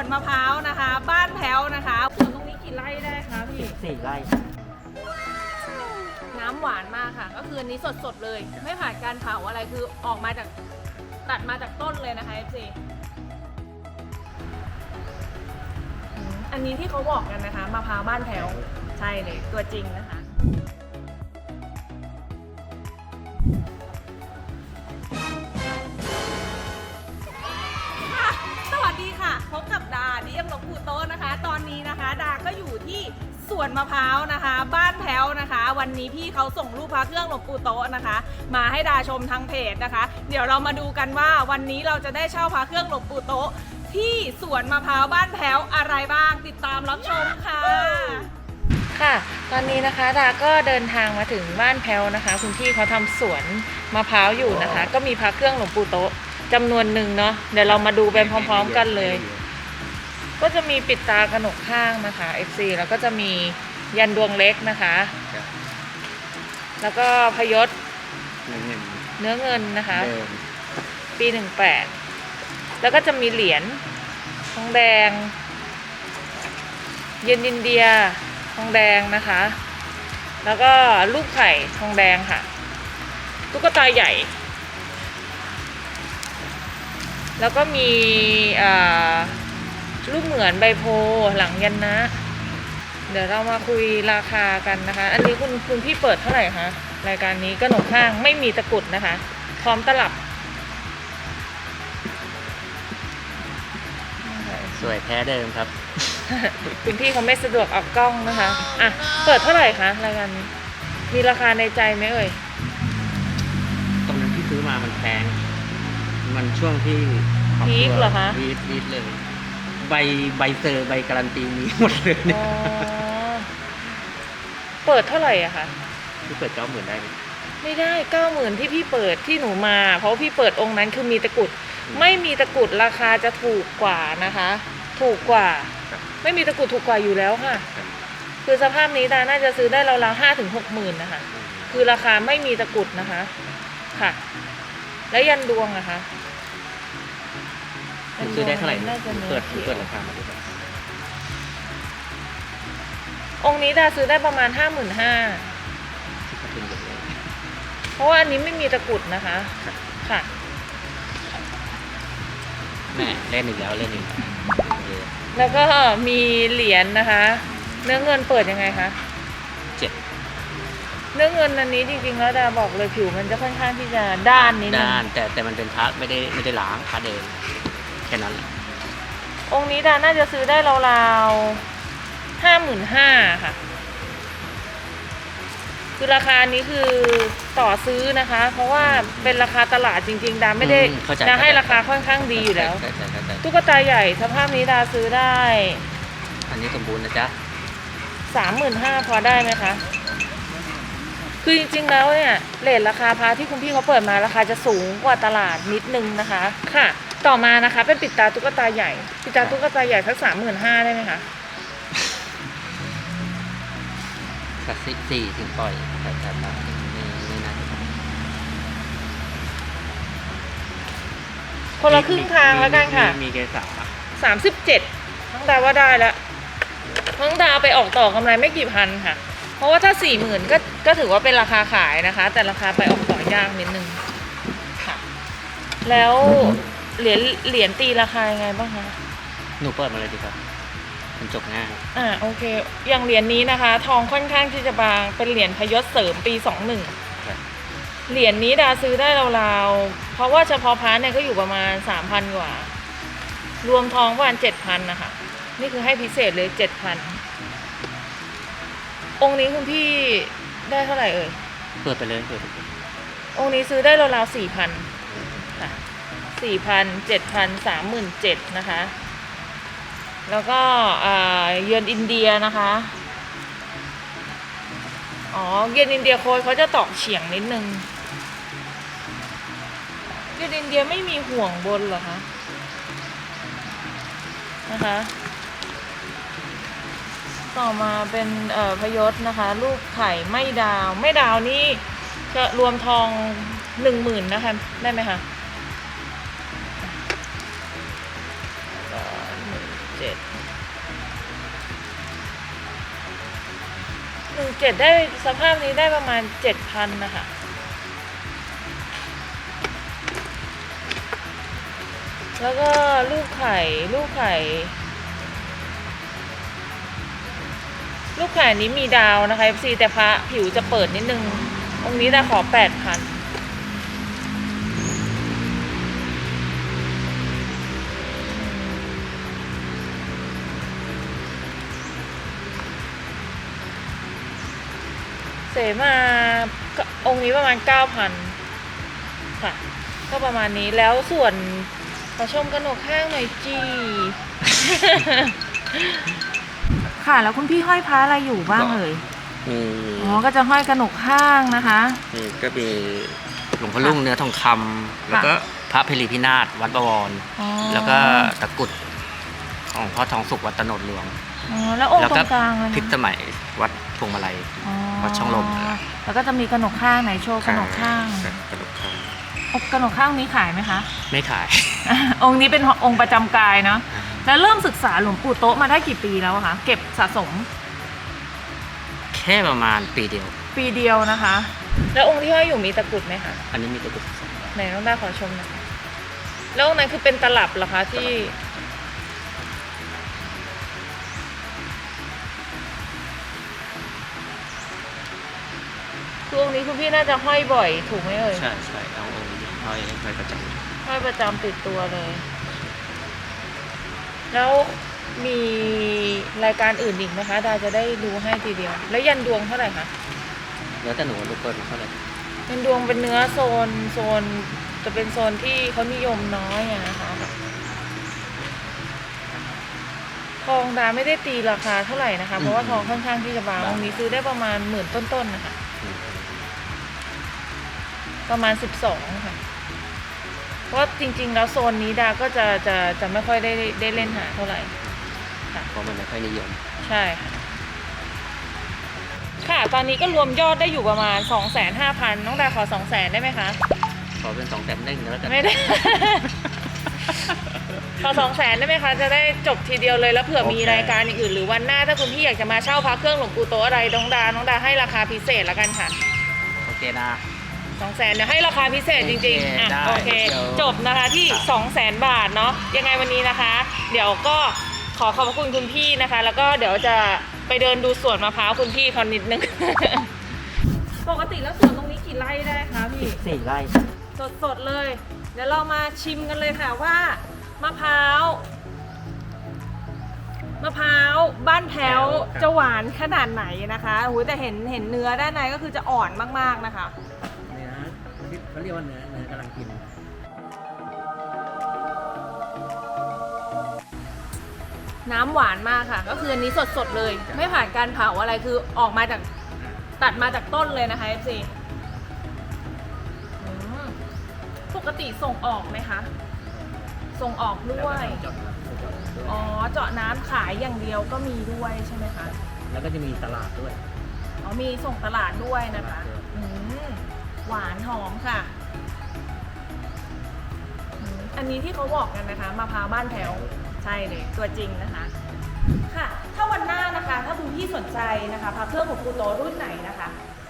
วนมะพร้าวนะคะ บ้านแพ้วนะคะสวนตรงนี้กี่ไร่ได้คะพี่สี่ไร่ น้ำหวานมากค่ะ ก็คืออันนี้สดๆเลย ไม่ผ่านการเผาอะไรคือออกมาจากตัดมาจากต้นเลยนะคะ FC อืมอันนี้ที่เขาบอกกันนะคะมะพร้าวบ้านแพ้วใช่เลยตัวจริงนะคะค่ะ งปู่โต๊ะนะคะ ตอนนี้นะคะ ดาก็อยู่ที่สวนมะพร้าวนะคะ บ้านแพ้วนะคะ วันนี้พี่เขาส่งรูปพระเครื่องหลวงปู่โต๊ะนะคะ มาให้ดาชมทางเพจนะคะ เดี๋ยวเรามาดูกันว่าวันนี้เราจะได้เช่าพระเครื่องหลวงปู่โต๊ะที่สวนมะพร้าวบ้านแพ้วอะไรบ้างติดตามรับชมค่ะ ค่ะ ตอนนี้นะคะดาก็เดินทางมาถึงบ้านแพ้วนะคะ คุณพี่เขาทำสวนมะพร้าวอยู่นะคะ ก็มีพระเครื่องหลวงปู่โต๊ะจำนวนหนึ่งเนาะเดี๋ยวเรามาดูไปพร้อม ๆ กันเลย ก็จะมีปิดตากระหนกข้างนะคะ FC แล้วก็จะมียันดวงเล็กนะคะ ครับแล้วก็พยศหนึ่งหนึ่งเนื้อเงินนะคะ เดิมปีหนึ่งแปดแล้วก็จะมีเหรียญทองแดง เยนอินเดียทองแดงนะคะ แล้วก็ลูกไข่ทองแดงค่ะ ตุ๊กตาใหญ่ แล้วก็มีอ่า ลูกเหมือนใบโพหลังยันนะ เดี๋ยวเรามาคุยราคากันนะคะ อันนี้คุณคุณพี่เปิดเท่าไหร่คะรายการนี้กระหนกข้างไม่มีตะกรุดนะคะ พร้อมตลับ สวยแท้เดิมครับ คุณพี่เขาไม่สะดวกออกกล้องนะคะ อะ เปิดเท่าไหร่คะรายการนี้มีราคาในใจไหมเอ่ย ตรงนั้นที่ซื้อมามันแพง มันช่วงที่ครอบพีรัควเหรอคะ วีดวีดเลย ใบใบเซอร์ใบการันตีมีหมดเลยเนี่อ๋ยอเปิดเท่าไหร่อะคะที่เปิดเก้าหมื่นได้ไหมไม่ได้เก้าหมื่นที่พี่เปิดที่หนูมา เพราะพี่เปิดองค์นั้นคือมีตะกรุด ไม่มีตะกรุดราคาจะถูกกว่านะคะ ถูกกว่าครับไม่มีตะกรุดถูกกว่าอยู่แล้วค่ะครับคือสภาพนี้ดาน่าจะซื้อได้ราวๆห้าถึงหกหมื่นนะคะ คือราคาไม่มีตะกรุดนะคะ ค่ะ แล้วยันดวงอะคะ มันซื้อได้เท่าไหร่น่าจะเนื้อเปิดขียวเปิดราคามาดูครับองค์นี้ดาซื้อได้ประมาณห้าหมื่นห้าที่เขาทุนเยอะเลยเพราะว่าอันนี้ไม่มีตะกรุดนะคะครับค่ะ แม่เล่นอีกแล้วเล่นอีกแล้วเออแล้วก็มีเหรียญนะคะ เนื้อเงินเปิดยังไงคะ เจ็ดเนื้อเงินอันนี้จริงๆแล้วดาบอกเลยผิวมันจะค่อนข้างที่จะด้านนิดนึงด้านแต่แต่มันเป็นพระไม่ได้ไม่ได้ล้างพระเดิมแค่นั้นแหละองค์นี้ดาน่าจะซื้อได้ราวๆห้าหมื่นห้าค่ะ คือราคานี้คือต่อซื้อนะคะ เพราะว่าเป็นราคาตลาดจริง ๆ ดาไม่ได้อืเข้าใจดาให้เข้ใจ ราคาค่อนข้างดีอยู่แล้ว ใช่ใช่ใช่ใช่ตุ๊กตาใหญ่สภาพนี้ดาซื้อได้อันนี้สมบูรณ์นะจ๊ะสามหมื่นห้าพอได้ไหมคะ คือจริงๆแล้วเนี่ยเลทราคาพาที่คุณพี่เขาเปิดมาราคาจะสูงกว่าตลาดนิดนึงนะคะ ค่ะ ต่อมานะคะเป็นปิดตาตุ๊กตาใหญ่ ปิดตาตุ๊กตาใหญ่สักสามหมื่นห้าได้ไหมคะสักสี่สี่ถึงปล่อยแต่แต่มาไม่ไม่น่าจะคนละครึ่งทางแล้วกันค่ะมีมีเกษาสามสิบเจ็ดทั้งดาว่าได้แล้วทั้งดาวไปออกต่อกำไรไม่กี่พันค่ะ เพราะว่าถ้าสี่หมื่นก็ก็ถือว่าเป็นราคาขายนะคะ แต่ราคาไปออกต่อยากนิดนึงค่ะ แล้ว เหรียญเหรียญตีราคายังไงบ้างคะหนูเปิดมาเลยดีกว่ามันจบง่ายอ่าโอเค อย่างเหรียญนี้นะคะ ทองค่อนข้างที่จะบางเป็นเหรียญพยศเสริมปีสองหนึ่งครับเหรียญนี้ดาซื้อได้ราวๆเพราะว่าเฉพาะพาร์ทเนี่ยก็อยู่ประมาณสามพันกว่า รวมทองประมาณเจ็ดพันนะคะ นี่คือให้พิเศษเลยเจ็ดพันองค์นี้คุณพี่ได้เท่าไหร่เอ่ยเปิดไปเลยเปิดไปเลยองค์นี้ซื้อได้ราวๆสี่พันค่ะ สี่พันเจ็ดพันสามหมื่นเจ็ดนะคะ แล้วก็เยือนอินเดียนะคะ อ๋อ เยือนอินเดียโค้ดเขาจะตอกเฉียงนิดนึง เยือนอินเดียไม่มีห่วงบนเหรอคะ นะคะ ต่อมาเป็นพยศนะคะ ลูกไข่ไม่ดาว ไม่ดาวนี่จะรวมทองหนึ่งหมื่นนะคะ ได้ไหมคะ เจ็ดหนึ่งเจ็ดได้สภาพนี้ได้ประมาณเจ็ดพันนะคะแล้วก็ลูกไข่ลูกไข่ ลูกไข่นี้มีดาวนะคะ FC แต่พระผิวจะเปิดนิดนึง องค์นี้แต่ขอแปดพัน เสมาก็องค์นี้ประมาณเก้าพันค่ะ ก็ประมาณนี้แล้วส่วนขอชมกระหนกข้างหน่อยจี ค่ะ แล้วคุณพี่ห้อยพระอะไรอยู่บ้างเอ่ยมีอ๋อก็จะห้อยกระหนกข้างนะคะ มีก็มีหลวงพ่อรุ่งเนื้อทองคำแล้วก็พระเพลีพินาศวัดบวร อ๋อแล้วก็ตะกรุดของพ่อทองสุขวัดตโนดหลวง อ๋อแล้วองค์แล้วตรก็งกลางเลยพิษสมัยวัด พวงมาลัยอ๋อวัดช่องลมแล้วก็จะมีกระหนกข้างไหนโชว์กระหนกข้างครับกระหนกข้างองค์กระหนกข้างนี้ขายไหมคะ ไม่ขาย องค์นี้เป็นองค์ประจำกายเนาะแล้วเริ่มศึกษาหลวงปู่โต๊ะมาได้กี่ปีแล้วอะคะเก็บสะสมแค่ประมาณปีเดียว ปีเดียวนะคะ แล้วองค์ที่ห้อยอยู่มีตะกรุดไหมคะอันนี้มีตะกรุดไหนน้องได้ขอชมหน่อยค่ะแล้วองค์นั้นคือเป็นตลับเหรอคะที่ อองค์นี้คุณพี่น่าจะห้อยบ่อยถูกไหมเอ่ยใช่ใช่เอาองค์นี้ห้อยห้อยประจห้อยประจำติดตัวเลย แล้วมีรายการอื่นอีกไหมคะดาจะได้ดูให้ทีเดียว แล้วยันดวงเท่าไหร่คะำแล้วแต่หนูลูกเกินเท่าไหร่ยันดวงเป็นเนื้อโซนโซนจะเป็นโซนที่เขานิยมน้อยอะนะคะทองดาไม่ได้ตีราคาเท่าไหร่นะคะ เพราะว่าทองค่อนข้างที่จะบางองค์นี้ซื้อได้ประมาณหมื่นต้นๆนะคะ ประมาณสิบสองค่ะ เพราะจริง ๆ แล้วโซนนี้ดาก็จะจะจะไม่ค่อยได้ได้เล่นหาเท่าไหร่ เพราะมันไม่ค่อยนิยม ใช่ค่ะ ค่ะ ตอนนี้ก็รวมยอดได้อยู่ประมาณ 2 5 0 0 0น้องดาขอ2 0 0 0 0 0ได้ไหมคะ ขอเป็นสองแสนหนึ่งแล้วกันไม่ได้ ขอสองแสนได้ไหมคะ จะได้จบทีเดียวเลยแล้วเผื่อมีรายการอื่นๆหรือวันหน้าถ้าคุณพี่อยากจะมาเช่าพระเครื่องหลวงปู่โตะอะไรน้องดา น้องดาให้ราคาพิเศษแล้วกันค่ะ โอเคนะ สองแสนเดี๋ยวให้ราคาพิเศษจริงๆอะได้โอเคเดี๋ยวจบนะคะที่ ครับ 2 0 0แสนบาทเนาะยังไงวันนี้นะคะ เดี๋ยวก็ขอขอบพระคุณคุณพี่นะคะ แล้วก็เดี๋ยวจะไปเดินดูสวนมะพร้าวคุณพี่เขานิดนึง ปกติแล้วสวนตรงนี้กี่ไร่ได้คะพี่ สี่ไร่สดๆเลย เดี๋ยวเรามาชิมกันเลยค่ะว่ามะพร้าวมะพร้าวบ้านแพ้วครับจะหวานขนาดไหนนะคะโอ้โหแต่เห็นเห็นเนื้อด้านในก็คือจะอ่อนมากๆนะคะ เนื้อเขาเรียกว่าเนื้อเนื้อกำลังกินน้ำหวานมากค่ะ ก็คืออันนี้สดๆเลย ไม่ผ่านการเผาอะไรคือออกมาจากตัดมาจากต้นเลยนะคะ FC อืมปกติส่งออกไหมคะ ส่งออกด้วย อ๋อ เจาะน้ำขายอย่างเดียวก็มีด้วยใช่ไหมคะ แล้วก็จะมีตลาดด้วย อ๋อ มีส่งตลาดด้วยนะคะ อืม หวานหอมค่ะ อันนี้ที่เขาบอกกันนะคะมะพร้าวบ้านแถวใช่เลยตัวจริงนะคะ ค่ะ ถ้าวันหน้านะคะ ถ้าคุณพี่สนใจนะคะพระเครื่องของครูโตรุ่นไหนนะคะ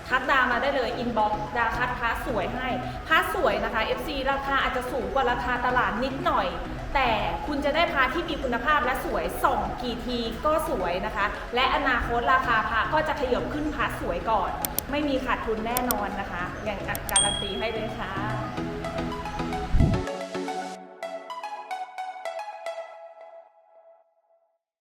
ทักดามาได้เลยอินบ็อกซ์ดาคัดพาสวยให้พระสวยนะคะ FC ราคาอาจจะสูงกว่าราคาตลาดนิดหน่อย แต่คุณจะได้พาที่มีคุณภาพและสวยส่องกี่ทีก็สวยนะคะ และอนาคตราคาพาก็จะขยับขึ้นพาสวยก่อน ไม่มีขาดทุนแน่นอนนะคะ อย่างการันตีให้เลยค่ะ